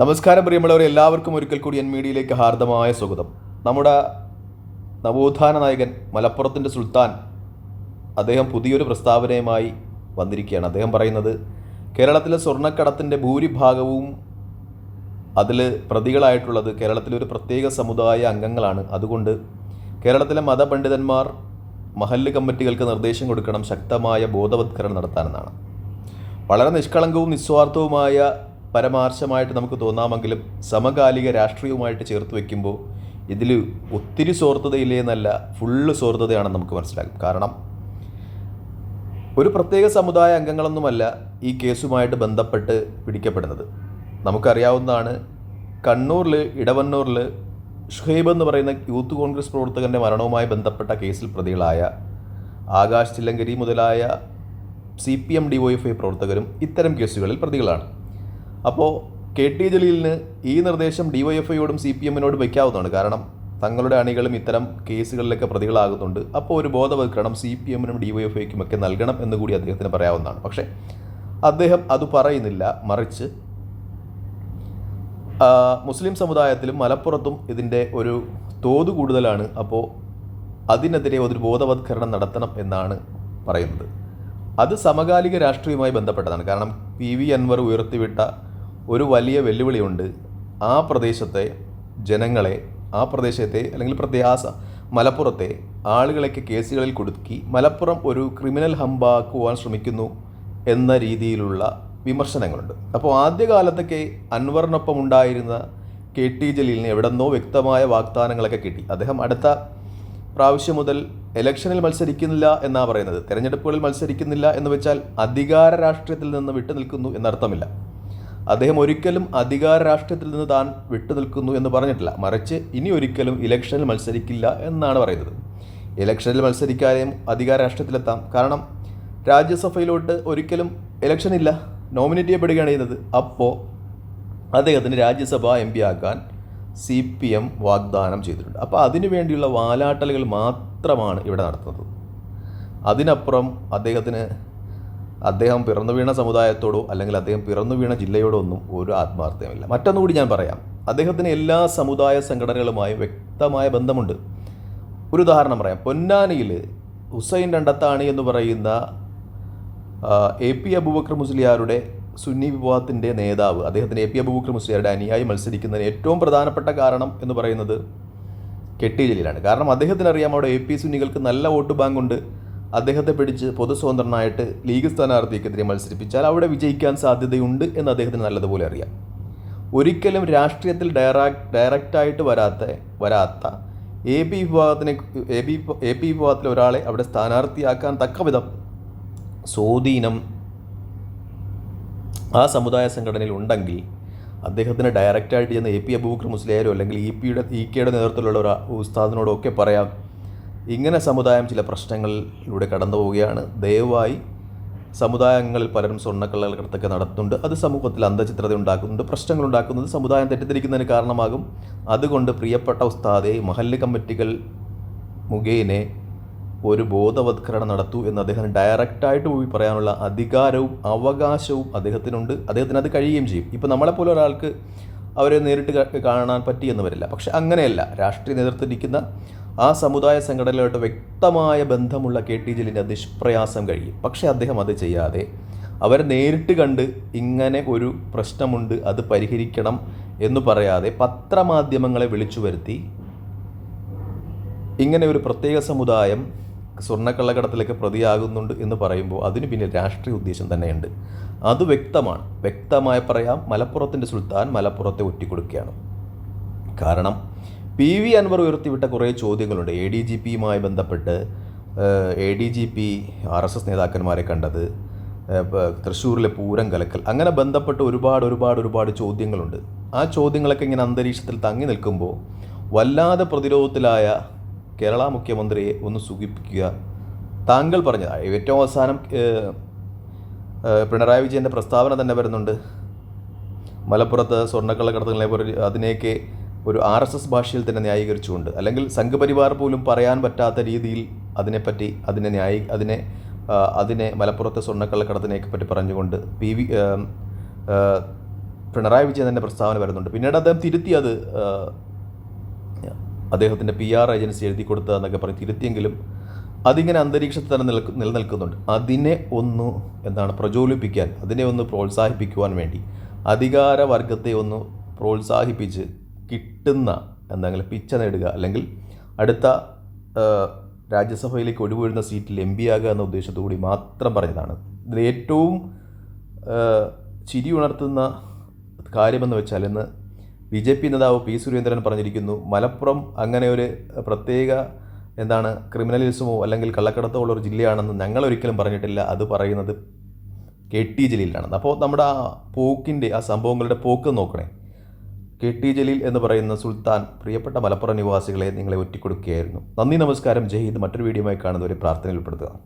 നമസ്കാരം പ്രിയമുള്ളവർ എല്ലാവർക്കും ഒരിക്കൽ കൂടി എൻ മീഡിയയിലേക്ക് ഹാർദമായ സ്വാഗതം. നമ്മുടെ നവോത്ഥാന നായകൻ മലപ്പുറത്തിന്റെ സുൽത്താൻ അദ്ദേഹം പുതിയൊരു പ്രസ്താവനയുമായി വന്നിരിക്കുകയാണ്. അദ്ദേഹം പറയുന്നത് കേരളത്തിലെ സ്വർണക്കടത്തിന്റെ ഭൂരിഭാഗവും അതിൽ പ്രതികളായിട്ടുള്ളത് കേരളത്തിലെ ഒരു പ്രത്യേക സമുദായ അംഗങ്ങളാണ്. അതുകൊണ്ട് കേരളത്തിലെ മതപണ്ഡിതന്മാർ മഹല്ല് കമ്മിറ്റികൾക്ക് നിർദ്ദേശം കൊടുക്കണം ശക്തമായ ബോധവത്കരണം നടത്താനെന്നാണ്. വളരെ നിഷ്കളങ്കവും നിസ്വാർത്ഥവുമായ പരമാർശമായിട്ട് നമുക്ക് തോന്നാമെങ്കിലും സമകാലിക രാഷ്ട്രീയവുമായിട്ട് ചേർത്ത് വെക്കുമ്പോൾ ഇതിൽ ഒത്തിരി സ്വാർത്ഥതയില്ലേ എന്നല്ല ഫുള്ള് സ്വാർത്ഥതയാണെന്ന് നമുക്ക് മനസ്സിലാകും. കാരണം ഒരു പ്രത്യേക സമുദായ അംഗങ്ങളൊന്നുമല്ല ഈ കേസുമായിട്ട് ബന്ധപ്പെട്ട് പിടിക്കപ്പെടുന്നത്. നമുക്കറിയാവുന്നതാണ് കണ്ണൂരിൽ ഇടവന്നൂരിൽ ഷുഹൈബ് എന്ന് പറയുന്ന യൂത്ത് കോൺഗ്രസ് പ്രവർത്തകന്റെ മരണവുമായി ബന്ധപ്പെട്ട കേസിൽ പ്രതികളായ ആകാശ് ചില്ലങ്കരി മുതലായ C P M D I പ്രവർത്തകരും ഇത്തരം കേസുകളിൽ പ്രതികളാണ്. അപ്പോൾ കെ ടി ജലീലിന് ഈ നിർദ്ദേശം ഡി വൈ എഫ് ഐയോടും സി പി എമ്മിനോടും വയ്ക്കാവുന്നതാണ്. കാരണം തങ്ങളുടെ അണികളും ഇത്തരം കേസുകളിലൊക്കെ പ്രതികളാകുന്നുണ്ട്. അപ്പോൾ ഒരു ബോധവൽക്കരണം സി പി എമ്മിനും ഡി വൈ എഫ് ഐക്കും ഒക്കെ നൽകണം എന്ന് കൂടി അദ്ദേഹത്തിന് പറയാവുന്നതാണ്. പക്ഷേ അദ്ദേഹം അത് പറയുന്നില്ല. മറിച്ച് മുസ്ലിം സമുദായത്തിലും മലപ്പുറത്തും ഇതിന്റെ ഒരു തോത് കൂടുതലാണ്. അപ്പോൾ അതിനെതിരെ ഒരു ബോധവത്കരണം നടത്തണം എന്നാണ് പറയുന്നത്. അത് സമകാലിക രാഷ്ട്രീയവുമായി ബന്ധപ്പെട്ടതാണ്. കാരണം പി വി അൻവർ ഉയർത്തിവിട്ട ഒരു വലിയ വെല്ലുവിളിയുണ്ട് ആ പ്രദേശത്തെ ജനങ്ങളെ ആ പ്രദേശത്തെ അല്ലെങ്കിൽ പ്രത്യാസ മലപ്പുറത്തെ ആളുകളൊക്കെ കേസുകളിൽ കൊടുക്കി മലപ്പുറം ഒരു ക്രിമിനൽ ഹമ്പാക്കുവാൻ ശ്രമിക്കുന്നു എന്ന രീതിയിലുള്ള വിമർശനങ്ങളുണ്ട്. അപ്പോൾ ആദ്യകാലത്തൊക്കെ അൻവറിനൊപ്പം ഉണ്ടായിരുന്ന കെ ടി ജലീലിന് എവിടെന്നോ വ്യക്തമായ വാഗ്ദാനങ്ങളൊക്കെ കിട്ടി. അദ്ദേഹം അടുത്ത പ്രാവശ്യം മുതൽ ഇലക്ഷനിൽ മത്സരിക്കുന്നില്ല എന്നാണ് പറയുന്നത്. തെരഞ്ഞെടുപ്പുകളിൽ മത്സരിക്കുന്നില്ല എന്ന് വെച്ചാൽ അധികാര രാഷ്ട്രീയത്തിൽ നിന്ന് വിട്ടു നിൽക്കുന്നു എന്നർത്ഥമില്ല. അദ്ദേഹം ഒരിക്കലും അധികാര രാഷ്ട്രീയത്തിൽ നിന്ന് താൻ വിട്ടു നിൽക്കുന്നു എന്ന് പറഞ്ഞിട്ടില്ല. മറിച്ച് ഇനി ഒരിക്കലും ഇലക്ഷനിൽ മത്സരിക്കില്ല എന്നാണ് പറയുന്നത്. ഇലക്ഷനിൽ മത്സരിക്കാതെയും അധികാര രാഷ്ട്രീയത്തിലെത്താം. കാരണം രാജ്യസഭയിലോട്ട് ഒരിക്കലും ഇലക്ഷൻ ഇല്ല. നോമിനേറ്റ് ചെയ്യപ്പെടുകയാണ് ചെയ്യുന്നത്. അപ്പോൾ അദ്ദേഹത്തിന് രാജ്യസഭ എം പി ആക്കാൻ സി പി എം വാഗ്ദാനം ചെയ്തിട്ടുണ്ട്. അപ്പോൾ അതിനു വേണ്ടിയുള്ള വാലാട്ടലുകൾ മാത്രമാണ് ഇവിടെ നടത്തുന്നത്. അതിനപ്പുറം അദ്ദേഹത്തിന് അദ്ദേഹം പിറന്നു വീണ സമുദായത്തോടോ അല്ലെങ്കിൽ അദ്ദേഹം പിറന്നു വീണ ജില്ലയോടോ ഒന്നും ഒരു ആത്മാർത്ഥ്യമില്ല മറ്റൊന്നുകൂടി ഞാൻ പറയാം. അദ്ദേഹത്തിന് എല്ലാ സമുദായ സംഘടനകളുമായും വ്യക്തമായ ബന്ധമുണ്ട്. ഒരു ഉദാഹരണം പറയാം. പൊന്നാനിയിൽ ഹുസൈൻ രണ്ടത്താണി എന്ന് പറയുന്ന എ പി അബൂബക്കർ മുസ്ലിയാരുടെ സുന്നി വിഭാഗത്തിന്റെ നേതാവ്. അദ്ദേഹത്തിന് എ പി അബൂബക്കർ മുസ്ലിയാരുടെ അനുയായി മത്സരിക്കുന്നതിന് ഏറ്റവും പ്രധാനപ്പെട്ട കാരണം എന്ന് പറയുന്നത് കെട്ടി ജലീലാണ്. കാരണം അദ്ദേഹത്തിന് അറിയാം അവിടെ എ പി സുന്നികൾക്ക് നല്ല വോട്ട് ബാങ്ക് ഉണ്ട് അദ്ദേഹത്തെ പിടിച്ച് പൊതു സ്വതന്ത്രനായിട്ട് ലീഗ് സ്ഥാനാർത്ഥിക്കെതിരെ മത്സരിപ്പിച്ചാൽ അവിടെ വിജയിക്കാൻ സാധ്യതയുണ്ട് എന്ന് അദ്ദേഹത്തിന് നല്ലതുപോലെ അറിയാം. ഒരിക്കലും രാഷ്ട്രീയത്തിൽ ഡയറാക്ട് ഡയറക്റ്റായിട്ട് വരാത്ത വരാത്ത എ പി വിഭാഗത്തിനെ എ പി എ പി വിഭാഗത്തിലെ ഒരാളെ അവിടെ സ്ഥാനാർത്ഥിയാക്കാൻ തക്ക വിധം സ്വാധീനം ആ സമുദായ സംഘടനയിൽ ഉണ്ടെങ്കിൽ അദ്ദേഹത്തിന് ഡയറക്റ്റായിട്ട് ചെന്ന് എ പി അബൂബക്കർ മുസ്ലിയാരോ അല്ലെങ്കിൽ ഇ പിയുടെ ഇ കെയുടെ നേതൃത്വത്തിലുള്ള ഒരു ഉസ്താദിനോടൊക്കെ പറയാം ഇങ്ങനെ സമുദായം ചില പ്രശ്നങ്ങളിലൂടെ കടന്നു പോവുകയാണ്. ദയവായി സമുദായങ്ങളിൽ പലരും സ്വർണക്കള്ളക്കടത്തൊക്കെ നടത്തുന്നുണ്ട്. അത് സമൂഹത്തിൽ അന്ധചിത്രത ഉണ്ടാക്കുന്നുണ്ട്. പ്രശ്നങ്ങൾ ഉണ്ടാക്കുന്നത് സമുദായം തെറ്റിദ്ധരിക്കുന്നതിന് കാരണമാകും. അതുകൊണ്ട് പ്രിയപ്പെട്ട ഉസ്താദെ മഹല്ല് കമ്മിറ്റികൾ മുഖേനെ ഒരു ബോധവത്കരണം നടത്തൂ എന്ന് അദ്ദേഹം ഡയറക്റ്റായിട്ട് പോയി പറയാനുള്ള അധികാരവും അവകാശവും അദ്ദേഹത്തിനുണ്ട്. അദ്ദേഹത്തിന് അത് കഴിയുകയും ചെയ്യും. ഇപ്പോൾ നമ്മളെപ്പോലെ ഒരാൾക്ക് അവരെ നേരിട്ട് കാണാൻ പറ്റിയെന്ന് വരില്ല. പക്ഷെ അങ്ങനെയല്ല. രാഷ്ട്രീയ നേതൃത്വത്തിരിക്കുന്ന ആ സമുദായ സംഘടനകളുമായിട്ട് വ്യക്തമായ ബന്ധമുള്ള കെ ടി ജലീലിന്റെ നിഷ്പ്രയാസം കഴിയും പക്ഷേ അദ്ദേഹം അത് ചെയ്യാതെ അവരെ നേരിട്ട് കണ്ട് ഇങ്ങനെ ഒരു പ്രശ്നമുണ്ട് അത് പരിഹരിക്കണം എന്ന് പറയാതെ പത്രമാധ്യമങ്ങളെ വിളിച്ചു വരുത്തി ഇങ്ങനെ ഒരു പ്രത്യേക സമുദായം സ്വർണക്കള്ളക്കടത്തിലേക്ക് പ്രതിയാകുന്നുണ്ട് എന്ന് പറയുമ്പോൾ അതിന് പിന്നിൽ രാഷ്ട്രീയ ഉദ്ദേശം തന്നെയുണ്ട്. അത് വ്യക്തമാണ്. വ്യക്തമായി പറയാം മലപ്പുറത്തിന്റെ സുൽത്താൻ മലപ്പുറത്തെ ഒറ്റിക്കൊടുക്കുകയാണ്. കാരണം പി വി അൻവർ ഉയർത്തിവിട്ട കുറേ ചോദ്യങ്ങളുണ്ട്. എ ഡി ജി പിയുമായി ബന്ധപ്പെട്ട് A D G P R S S നേതാക്കന്മാരെ കണ്ടത് തൃശ്ശൂരിലെ പൂരം കലക്കൽ അങ്ങനെ ബന്ധപ്പെട്ട് ഒരുപാട് ഒരുപാട് ഒരുപാട് ചോദ്യങ്ങളുണ്ട്. ആ ചോദ്യങ്ങളൊക്കെ ഇങ്ങനെ അന്തരീക്ഷത്തിൽ തങ്ങി നിൽക്കുമ്പോൾ വല്ലാതെ പ്രതിരോധത്തിലായ കേരള മുഖ്യമന്ത്രിയെ ഒന്ന് സുഖിപ്പിക്കുക. താങ്കൾ പറഞ്ഞത് ഏറ്റവും അവസാനം പിണറായി വിജയന്റെ പ്രസ്താവന തന്നെ വരുന്നുണ്ട്. മലപ്പുറത്ത് സ്വർണക്കള്ളക്കടത്തുകളെ അതിനെയൊക്കെ ഒരു ആർ എസ് എസ് ഭാഷയിൽ തന്നെ ന്യായീകരിച്ചുകൊണ്ട് അല്ലെങ്കിൽ സംഘപരിവാർ പോലും പറയാൻ പറ്റാത്ത രീതിയിൽ അതിനെപ്പറ്റി അതിനെ ന്യായി അതിനെ അതിനെ മലപ്പുറത്തെ സ്വർണക്കള്ളക്കടത്തിനെയൊക്കെ പറ്റി പറഞ്ഞുകൊണ്ട് പി വി പിണറായി വിജയൻ തന്നെ പ്രസ്താവന വരുന്നുണ്ട്. പിന്നീട് അദ്ദേഹം തിരുത്തി അത് അദ്ദേഹത്തിന്റെ പി ആർ ഏജൻസി എഴുതി കൊടുത്തതെന്നൊക്കെ പറഞ്ഞ് തിരുത്തിയെങ്കിലും അതിങ്ങനെ അന്തരീക്ഷത്തിൽ തന്നെ നിൽക്ക് നിലനിൽക്കുന്നുണ്ട്. അതിനെ ഒന്ന് എന്താണ് പ്രചോദിപ്പിക്കാൻ അതിനെ ഒന്ന് പ്രോത്സാഹിപ്പിക്കുവാൻ വേണ്ടി അധികാരവർഗത്തെ ഒന്ന് പ്രോത്സാഹിപ്പിച്ച് കിട്ടുന്ന എന്തെങ്കിലും പിച്ച നേടുക അല്ലെങ്കിൽ അടുത്ത രാജ്യസഭയിലേക്ക് ഒഴിവീഴുന്ന സീറ്റിൽ എം പി ആകുക എന്ന ഉദ്ദേശത്തോടുകൂടി മാത്രം പറഞ്ഞതാണ്. ഇതിൽ ഏറ്റവും ചിരി ഉണർത്തുന്ന കാര്യമെന്ന് വെച്ചാൽ ഇന്ന് ബി ജെ പി നേതാവ് പി സുരേന്ദ്രൻ പറഞ്ഞിരിക്കുന്നു മലപ്പുറം അങ്ങനെ ഒരു പ്രത്യേക എന്താണ് ക്രിമിനലിസമോ അല്ലെങ്കിൽ കള്ളക്കടത്തോ ഉള്ള ഒരു ജില്ലയാണെന്ന് ഞങ്ങൾ ഒരിക്കലും പറഞ്ഞിട്ടില്ല. അത് പറയുന്നത് കെ ടി ജില്ലയിലാണ് അപ്പോൾ നമ്മുടെ ആ പോക്കിന്റെ ആ സംഭവങ്ങളുടെ പോക്ക് നോക്കണേ. കെ ടി ജലീൽ എന്ന് പറയുന്ന സുൽത്താൻ പ്രിയപ്പെട്ട മലപ്പുറം നിവാസികളെ നിങ്ങളെ ഒറ്റിക്കൊടുക്കുകയായിരുന്നു. നന്ദി നമസ്കാരം. ജയ് ഹിന്ദ്. മറ്റൊരു വീഡിയോയുമായി കാണുന്നവരെ പ്രാർത്ഥനയിൽ ഉൾപ്പെടുത്തുക.